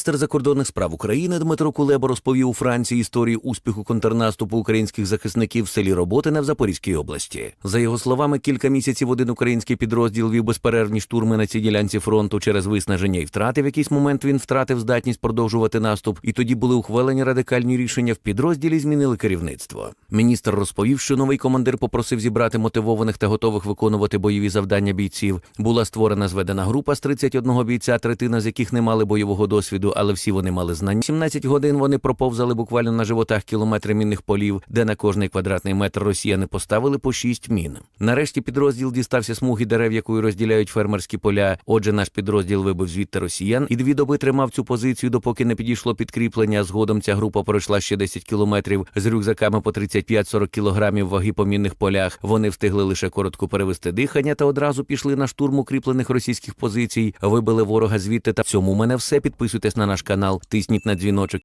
Міністр закордонних справ України Дмитро Кулеба розповів у Франції історію успіху контрнаступу українських захисників в селі Роботине в Запорізькій області. За його словами, кілька місяців один український підрозділ вів безперервні штурми на цій ділянці фронту через виснаження і втрати. В якийсь момент він втратив здатність продовжувати наступ, і тоді були ухвалені радикальні рішення в підрозділі. Змінили керівництво. Міністр розповів, що новий командир попросив зібрати мотивованих та готових виконувати бойові завдання бійців. Була створена зведена група з 31 бійця, третина з яких не мали бойового досвіду, але всі вони мали знання. 17 годин вони проповзали буквально на животах кілометри мінних полів, де на кожний квадратний метр росіяни поставили по 6 мін. Нарешті підрозділ дістався смуги дерев, якою розділяють фермерські поля. Отже, наш підрозділ вибив звідти росіян і дві доби тримав цю позицію, допоки не підійшло підкріплення. Згодом ця група пройшла ще 10 кілометрів з рюкзаками по 35-40 кілограмів ваги по мінних полях. Вони встигли лише коротко перевести дихання та одразу пішли на штурм укріплених російських позицій. Вибили ворога звідти. Та в цьому мене все. Підписуйтесь на наш канал, тисніть на дзвіночок